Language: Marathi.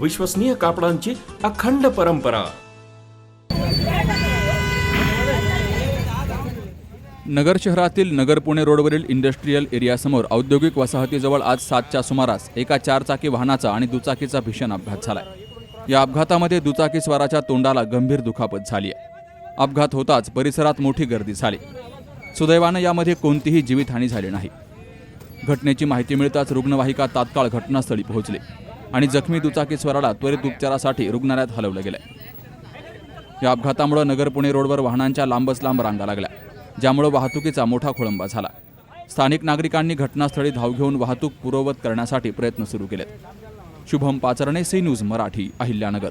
विश्वसनीय कापडांची अखंड परंपरा. नगर शहरातील नगर पुणे रोडवरील इंडस्ट्रीयल एरियासमोर औद्योगिक वसाहतीजवळ आज सातच्या सुमारास एका चारचाकी वाहनाचा आणि दुचाकीचा भीषण अपघात झालाय. या अपघातामध्ये दुचाकीस्वाराच्या तोंडाला गंभीर दुखापत झाली आहे. अपघात होताच परिसरात मोठी गर्दी झाली. सुदैवानं यामध्ये कोणतीही जीवितहानी झाली नाही. घटनेची माहिती मिळताच रुग्णवाहिका तात्काळ घटनास्थळी पोहोचली. आणि जखमी दुचाकीस्वराला त्वरित उपचारासाठी रुग्णालयात हलवलं गेलं या अपघातामुळे नगर पुणे रोडवर वाहनांच्या लांबच लांब रांगा लागल्या ज्यामुळे वाहतुकीचा मोठा खोळंबा झाला. स्थानिक नागरिकांनी घटनास्थळी धाव घेऊन वाहतूक पूर्ववत करण्यासाठी प्रयत्न सुरू केलेत. Shubham Pacharne C News Marathi Ahilyanagar.